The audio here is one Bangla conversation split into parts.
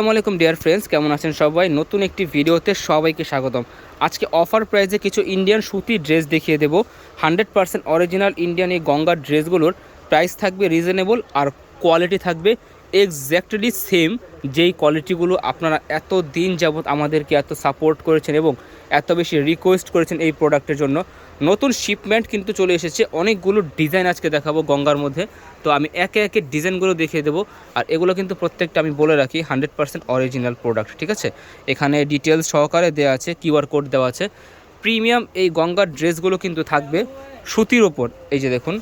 আসসালামু আলাইকুম ডিয়ার ফ্রেন্ডস কেমন আছেন সবাই? নতুন একটি ভিডিওতে সবাইকে স্বাগতম। আজকে অফার প্রাইজে কিছু ইন্ডিয়ান সুতি ড্রেস দেখিয়ে দেবো। হান্ড্রেড পার্সেন্ট অরিজিনাল ইন্ডিয়ান এই গঙ্গার ড্রেসগুলোর প্রাইস থাকবে রিজনেবল আর কোয়ালিটি থাকবে এক্স্যাক্টলি সেম যেই কোয়ালিটিগুলো আপনারা এত দিন যাবৎ আমাদেরকে এত সাপোর্ট করেছেন এবং এত বেশি রিকোয়েস্ট করেছেন এই প্রোডাক্টের জন্য, নতুন শিপমেন্ট কিন্তু চলে এসেছে। অনেকগুলো ডিজাইন আজকে দেখাবো গঙ্গার মধ্যে। তো আমি একে একে ডিজাইনগুলো দেখিয়ে দেবো। আর এগুলো কিন্তু প্রত্যেকটা আমি বলে রাখি হান্ড্রেড পার্সেন্ট অরিজিনাল প্রোডাক্ট ঠিক আছে? এখানে ডিটেলস সহকারে দেওয়া আছে কিউআর কোড দেওয়া আছে। প্রিমিয়াম এই গঙ্গার ড্রেসগুলো কিন্তু থাকবে সুতির ওপর। এই যে দেখুন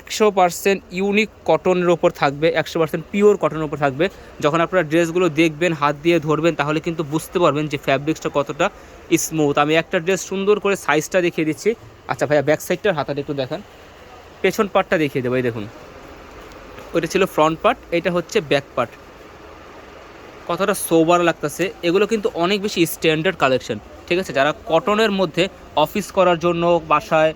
একশো পার্সেন্ট ইউনিক কটনের ওপর থাকবে, একশো পার্সেন্ট পিওর কটনের ওপর থাকবে। যখন আপনারা ড্রেসগুলো দেখবেন, হাত দিয়ে ধরবেন, তাহলে কিন্তু বুঝতে পারবেন যে ফ্যাব্রিক্সটা কতটা স্মুথ আমি একটা ড্রেস সুন্দর করে সাইজটা দেখিয়ে দিচ্ছি। আচ্ছা ভাইয়া ব্যাক সাইডটার হাতাটা একটু দেখান। পেছন পার্টটা দেখিয়ে দেবো, এই দেখুন। ওইটা ছিল ফ্রন্ট পার্ট এটা হচ্ছে ব্যাক পার্ট কতটা সোবার লাগতেছে। এগুলো কিন্তু অনেক বেশি স্ট্যান্ডার্ড কালেকশন ঠিক আছে? যারা কটনের মধ্যে অফিস করার জন্য বাসায়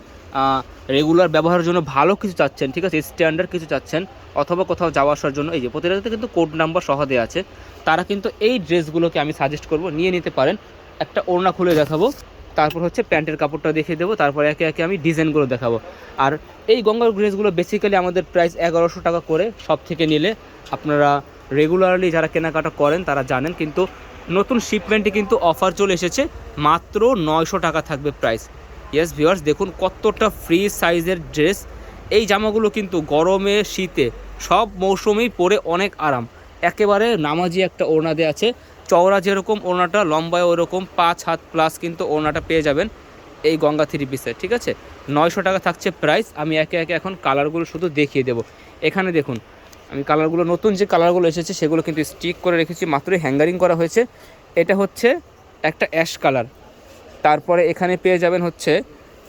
রেগুলার ব্যবহারের জন্য ভালো কিছু চাচ্ছেন, ঠিক আছে? স্ট্যান্ডার্ড কিছু চাচ্ছেন, অথবা কোথাও যাওয়া আসার জন্য। এই যে, প্রতিটাতে কিন্তু কোড নাম্বার সহ দেওয়া আছে। তারা কিন্তু এই ড্রেসগুলোকে আমি সাজেস্ট করব, নিয়ে নিতে পারেন। একটা ওড়না খুলে দেখাবো। তারপর হচ্ছে প্যান্টের কাপড়টা দেখিয়ে দেবো। তারপর একে একে আমি ডিজাইনগুলো দেখাবো। আর এই গঙ্গার ড্রেসগুলো বেসিক্যালি আমাদের প্রাইস এগারোশো টাকা করে সব থেকে নিলে আপনারা রেগুলারলি যারা কেনাকাটা করেন, তারা জানেন। কিন্তু নতুন শিপমেন্টে কিন্তু অফার চলে এসেছে। মাত্র নয়শো টাকা থাকবে প্রাইস ইয়েস ভিওয়ার্স দেখুন কতটা ফ্রি সাইজের ড্রেস এই জামাগুলো কিন্তু গরমে, শীতে সব মৌসুমেই পরে অনেক আরাম। একেবারে নামাজি একটা ওড়না দেওয়া আছে। চওড়া যেরকম ওড়নাটা, লম্বায় ওরকম পাঁচ হাত প্লাস কিন্তু ওড়নাটা পেয়ে যাবেন এই গঙ্গা থ্রি পিসের ঠিক আছে? নয়শো টাকা থাকছে প্রাইস আমি একে একে এখন কালারগুলো শুধু দেখিয়ে দেবো। এখানে দেখুন, আমি কালারগুলো নতুন যে কালারগুলো এসেছে, সেগুলো কিন্তু স্টিক করে রেখেছি। মাত্রই হ্যাঙ্গারিং করা হয়েছে। এটা হচ্ছে একটা অ্যাশ কালার তারপরে এখানে পেয়ে যাবেন হচ্ছে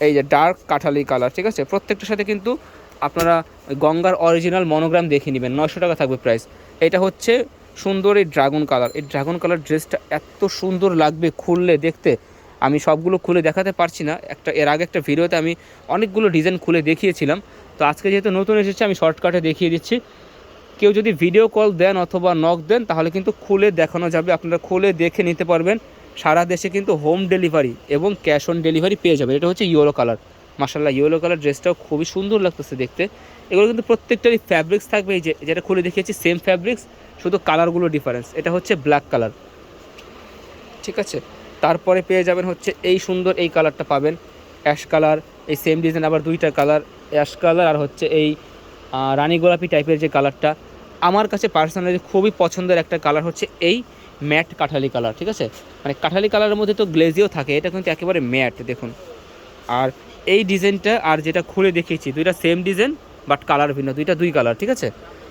এই যে ডার্ক কাঠালি কালার ঠিক আছে? প্রত্যেকটার সাথে কিন্তু আপনারা গঙ্গার অরিজিনাল মনোগ্রাম দেখে নেবেন, নয়শো টাকা থাকবে প্রাইস এটা হচ্ছে সুন্দর এই ড্রাগন কালার এই ড্রাগন কালার ড্রেসটা এত সুন্দর লাগবে খুললে, দেখতে। আমি সবগুলো খুলে দেখাতে পারছি না। একটা, এর আগে একটা ভিডিওতে আমি অনেকগুলো ডিজাইন খুলে দেখিয়েছিলাম। তো আজকে যেহেতু নতুন এসেছে, আমি শর্টকাটে দেখিয়ে দিচ্ছি। কেউ যদি ভিডিও কল দেন অথবা নক দেন, তাহলে কিন্তু খুলে দেখানো যাবে। আপনারা খুলে দেখে নিতে পারবেন। সারা দেশে কিন্তু হোম ডেলিভারি এবং ক্যাশ অন ডেলিভারি পেয়ে যাবে। এটা হচ্ছে ইয়েলো কালার মাসাল্লাহ ইয়েলো কালার ড্রেসটাও খুবই সুন্দর লাগতেছে দেখতে। এগুলো কিন্তু প্রত্যেকটারই ফ্যাব্রিক্স থাকবে। এই যে, যেটা খুলে দেখিয়েছি সেম ফ্যাব্রিক্স শুধু কালারগুলো ডিফারেন্স এটা হচ্ছে ব্ল্যাক কালার ঠিক আছে? তারপরে পেয়ে যাবেন হচ্ছে এই সুন্দর এই কালারটা পাবেন। অ্যাশ কালার এই সেম ডিজাইন আবার দুইটা কালার অ্যাশ কালার আর হচ্ছে এই রানী গোলাপি টাইপের যে কালারটা আমার কাছে পার্সোনালি খুবই পছন্দের একটা কালার হচ্ছে এই। ম্যাট কাঠালি কালার, ঠিক আছে? মানে কাঠালি কালারের মধ্যে তো গ্লেজিও থাকে, এটা কিন্তু একেবারে ম্যাট, দেখুন। আর এই ডিজাইনটা, আর যেটা খুলে দেখিয়েছি, দুইটা সেম ডিজাইন, বাট কালার ভিন্ন, দুইটা দুই কালার, ঠিক আছে?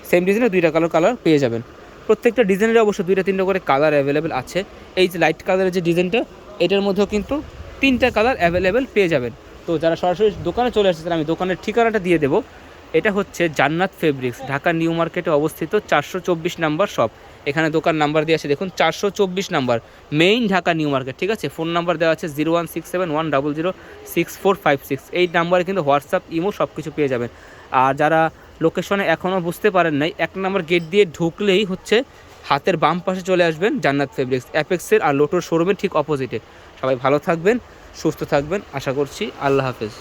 সেম ডিজাইনে দুইটা কালার কালার পেয়ে যাবেন। প্রত্যেকটা ডিজাইনের অবশ্য দুইটা, তিনটা করে কালার অ্যাভেলেবেল আছে। এই যে লাইট কালারের যে ডিজাইনটা, এটার মধ্যেও কিন্তু তিনটা কালার অ্যাভেলেবেল পেয়ে যাবেন। তো যারা সরাসরি দোকানে চলে আসছে আমি দোকানের ঠিকানাটা দিয়ে দেবো। এটা হচ্ছে জান্নাত ফেব্রিক্স ঢাকা নিউ মার্কেটে অবস্থিত চারশো চব্বিশ নাম্বার শপ এখানে দোকান নাম্বার দিয়ে আছে, দেখুন, চারশো চব্বিশ number, main Dhaka new market, ঠিক আছে? ফোন নাম্বার দেওয়া আছে zero one six seven one double zero six four five six. এই নাম্বারে কিন্তু হোয়াটসঅ্যাপ, ইমো সব কিছু পেয়ে যাবেন। আর যারা লোকেশনে এখনও বুঝতে পারেন নাই এক নম্বর গেট দিয়ে ঢুকলেই হচ্ছে হাতের বাম পাশে চলে আসবেন জান্নাত ফেব্রিক্স, অ্যাপেক্সের আর লোটোর শোরুমের ঠিক অপোজিটে। সবাই ভালো থাকবেন, সুস্থ থাকবেন, আশা করছি আল্লাহ হাফেজ।